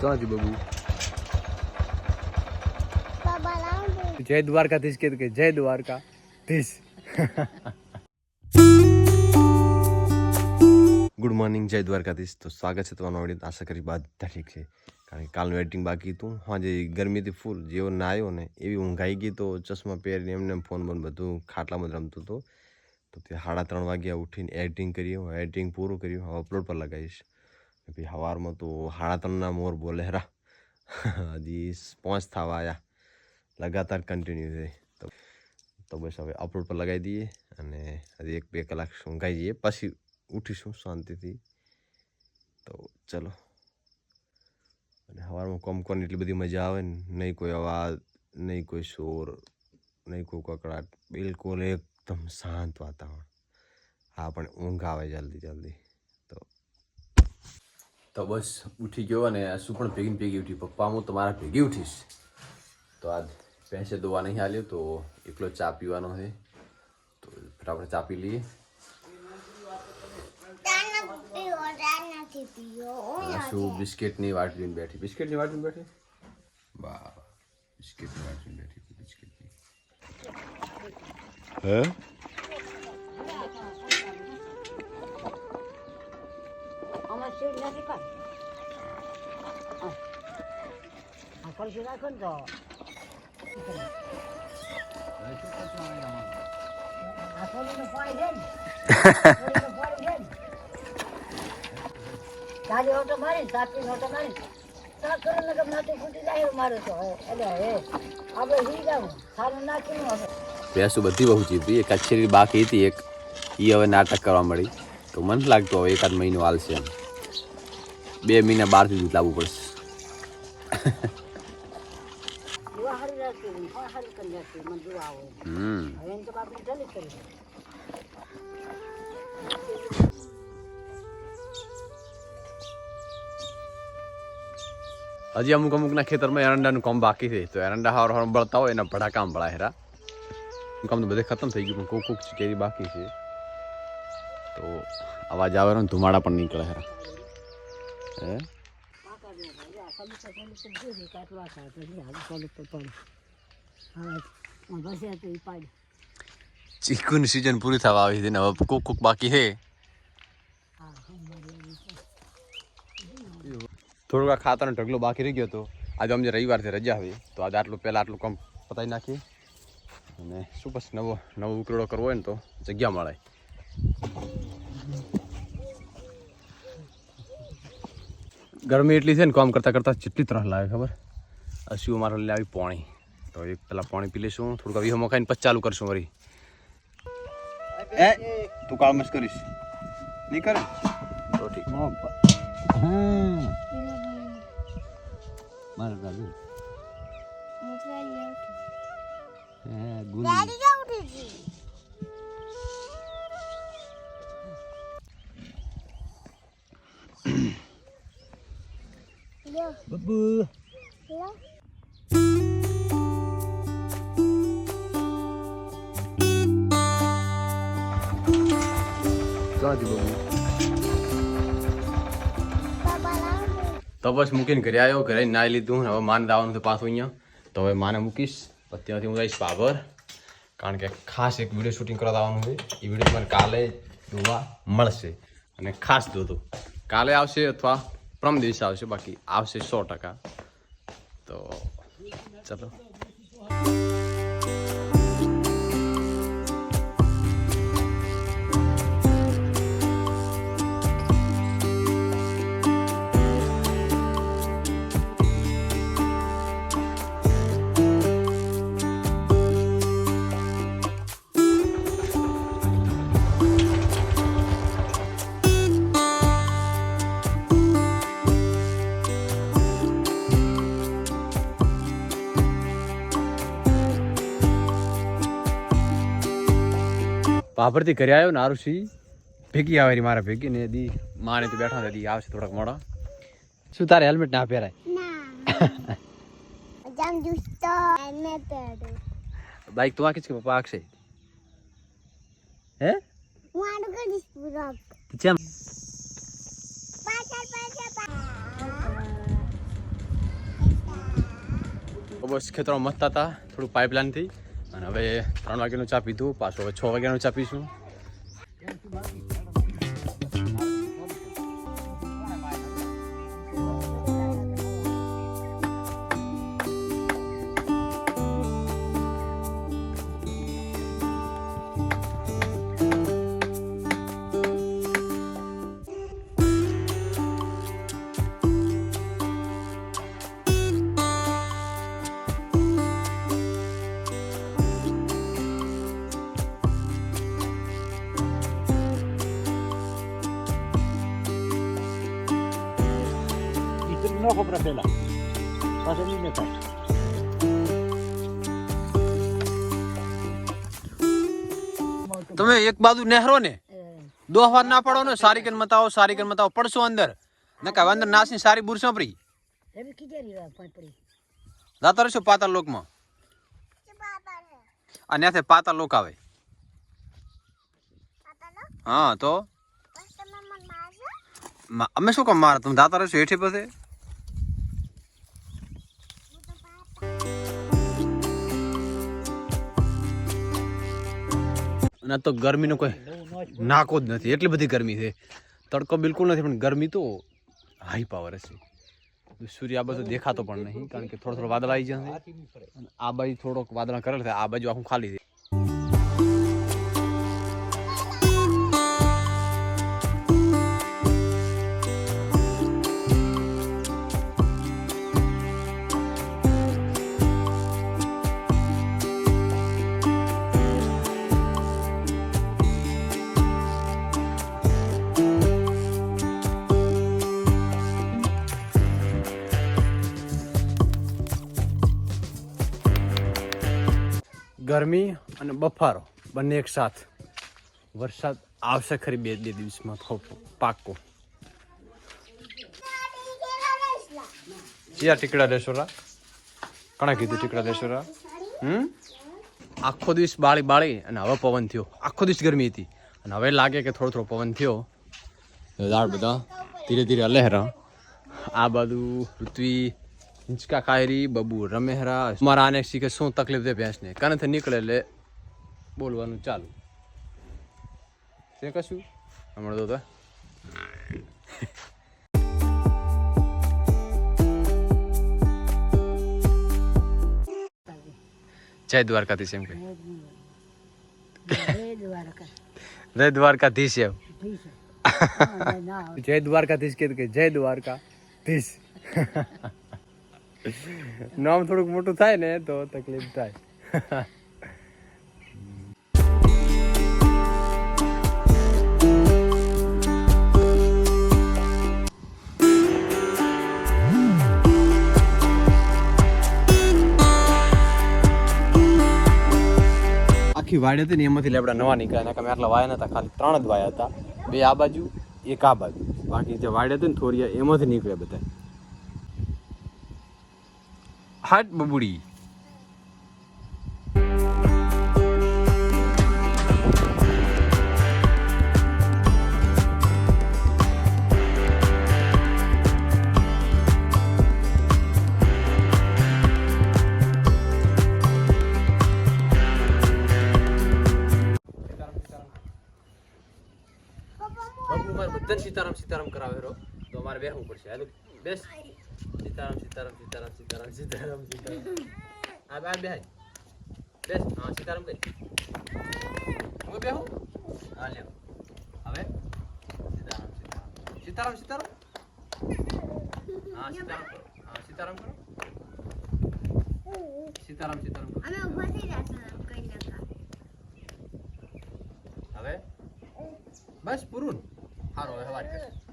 ક્યાંથી બબુ જય દ્વારકાધીશ કે કે જય દ્વારકાધીશ. ગુડ મોર્નિંગ જય દ્વારકાધીશ. તો સ્વાગત છે તમારું વડીલ આશા કરી બાદ ઠીક છે. કારણ કે કાલનું એડિટિંગ બાકી હતું. હા, જે ગરમીથી ફૂલ જેવો નાયો ને, એવી ઊંઘાઈ ગઈ તો ચશ્મા પહેરીને એમને એમ ફોન બોન બધું ખાટલામાં જ રમતું હતો. તો તે સાડા ત્રણ વાગ્યા ઉઠીને એડિટિંગ કર્યું એડિટિંગ પૂરું કર્યું, હવે અપલોડ પર લગાવીશ. પછી સવારમાં તો સાડા ત્રણના મોર બોલે, રા, હજી પાંચ થવા આવ્યા લગાતાર કન્ટિન્યુ થઈ. તો તો બસ હવે અપલોડ પર લગાવી દઈએ અને હજી એક બે કલાક ઊંઘાઈ જઈએ. પછી ઉઠીશું શાંતિથી. તો ચલો. અને સવારમાં કોમ કોને એટલી બધી મજા આવે ને, નહીં કોઈ અવાજ, નહીં કોઈ શોર, નહીં કોઈ કકડાટ, બિલકુલ એકદમ શાંત વાતાવરણ. હા, પણ ઊંઘ આવે જલ્દી જલ્દી. તો. તો બસ, ઉઠી ગયો અને શું પણ ભેગી ભેગી ઉઠી. પપ્પા, હું તમારા ભેગી ઉઠીશ. તો આજ ભેંસે દોવા નહીં હાલ્યો, તો એકલો ચા પીવાનો છે. તો ફટાફટ ચા પી લઈએ. શું બિસ્કિટની વાટ બેઠી? બિસ્કિટની વાટ બેઠી? બા બિસ્કિટની વાટ બેઠી, બિસ્કિટની. હે? તારી ઓટો મારી સાપની ઓટો મારી તા. કરો ને. કે ફૂટી જાય મારું તો. એટલે હે આપણે હી જાવ સારું નાખીને હવે. ભેંસું બધી બહુ જીતી એક કચ્છેરી બાકી હતી એક. એ હવે નાટક કરવા મળી. તો મને લાગતું હવે એકાદ મહિનો હાલશે એમ. બે મહિના બહારથી દૂધ લાવવું પડશે. હમ. હજી અમુક અમુકના ખેતરમાં એરંડાનું કામ બાકી છે. તો એરંડા હાર હાર બળતા હોય એના ભડાકામ ભળા હેરા કામ તો બધે ખતમ થઈ ગયું, પણ કોક કોક કેરી બાકી છે. તો અવાજ આવે ને ધુમાડા પણ નીકળે હે. ચીકુની સિઝન પૂરી થવા આવી છે ને હવે કોક કોક બાકી હા. થોડુંક આ ખાતરનો ઢગલો બાકી રહી ગયો હતો આજે અમને રવિવારથી રજા આવી તો આજે આટલું, પહેલાં આટલું કામ પતાવી નાખીએ. અને શું પછી નવો નવો ઉકરડો કરવો હોય ને તો જગ્યા મળે ગરમી એટલી છે ને કામ કરતાં કરતાં જેટલી ત્રાસ લાગે ખબર? આ શું મારે લઈ આવી પાણી. તો એક પેલા પાણી પી લઈશું થોડુંક વીહો મખાઈને પછી ચાલુ કરશું વળી. એ તું કામ જ કરીશ. નહીં કર? તો ઠીક. મારે દાદુ બબ્બુ ક્યાંથી બબ્બુ તો બસ મૂકીને ઘરે આવ્યો ઘરે નાહી લીધું હવે માને દાવાનું છે પાછું અહીંયા તો હવે માને મૂકીશ પછી ત્યાંથી હું જઈશ બાબર, કારણ કે ખાસ એક વીડિયો શૂટિંગ કરવા આવવાનું છે. એ વીડિયો મને કાલે જોવા મળશે. અને ખાસ જોતો કાલે આવશે અથવા પ્રમ દિવસે આવશે, બાકી આવશે સો ટકા. તો ચલો. પાપડથી ઘરે આવ્યો ને આરુષી. ભેગી આવે મારે ભેગી ને દી માને તો બેઠા દી આવશે થોડાક મોડા. શું તારે હેલ્મેટ ના પહેરાય? બાઈક તું આખી છે કે પપ્પા આખશે? હે? પાછળ બસ ખેતરો મસ્ત હતા થોડું પાઇપલાઇનથી અને હવે ત્રણ વાગ્યાનું ચા પીધું પાછું હવે છ વાગ્યાનું ચા પીશું. No compra pela. Pasa ni me તમે એક બાજુ નહેરો ને? દોહવાર ના પડો ને સારી કન મતાવો સારી કન મતાવો. પડશો અંદર. ને કાંઈ અંદર નાસની સારી બુર સાંભળી રવિ કીધે પડી. જાતા રહેશો પાતાળ લોકમાં? આ ત્યાંથી પાતાળ લોક આવે. હા તો? અમે શું કામ મારે? તમે જાતા રહેશો હેઠી પછી? અને તો ગરમીનો કોઈ નાકો જ નથી. એટલી બધી ગરમી છે. તડકો બિલકુલ નથી, પણ ગરમી તો હાઈ પાવર છે. સૂર્ય આ બાજુ દેખાતો પણ નહીં, કારણ કે થોડો થોડો વાદળ આવી જશે આ બાજુ થોડોક વાદળ કરેલ છે. આ બાજુ આખું ખાલી છે. ગરમી અને બફારો બંને એક સાથ. વરસાદ આવશે ખરી બે બે દિવસમાં પાકો ચિયા ટીકડા દેશોરા કોણે કીધું ટીકડા દેશોરા હમ? આખો દિવસ બાળી બાળી અને હવે પવન થયો. આખો દિવસ ગરમી હતી. અને હવે લાગે કે થોડો થોડો પવન થયો. દાળ બધા. ધીરે ધીરે અલહેરા આ બાજુ પૃથ્વી હિંચકા કાયરી બબુ રમેહરા મારા આને શીખે શું તકલીફ દે ભેંસને કાનેથી નીકળે એટલે બોલવાનું ચાલુ તે કશું હમણાં તો જય દ્વારકાધીશ એમ કે જય દ્વારકાધીશ એમ. જય દ્વારકાધીશ કે જય દ્વારકાધીશ નામ થોડુંક મોટું થાય ને, તો તકલીફ થાય. આખી વાડી હતી ને, એમાંથી લેબડા નવા નીકળ્યા. કામે આટલા વાયા નતા, ખાલી ત્રણ જ વાયા હતા. બે આ બાજુ, એક આ બાજુ. બાકી જે વાડી હતી ને, થોડી એમાંથી નીકળ્યા બધા. હાટ બબુડી સીતારામ સીતારામ કરાવે તો અમારે બેહવું પડશે. હાલો. બેસ સીતારામ સીતારામ સીતારામ સીતારામ સીતારામ સીતારામ આ બે બેહાય બેસ હા સીતારામ કરી હું બેહું હા લ્યો હવે સીતારામ સીતારામ સીતારામ સીતારામ હા સીતારામ કરો હા સીતારામ કરો સીતારામ સીતારામ કરો ઊભા થઈ હવે બસ પૂરું સારું હવે કરશું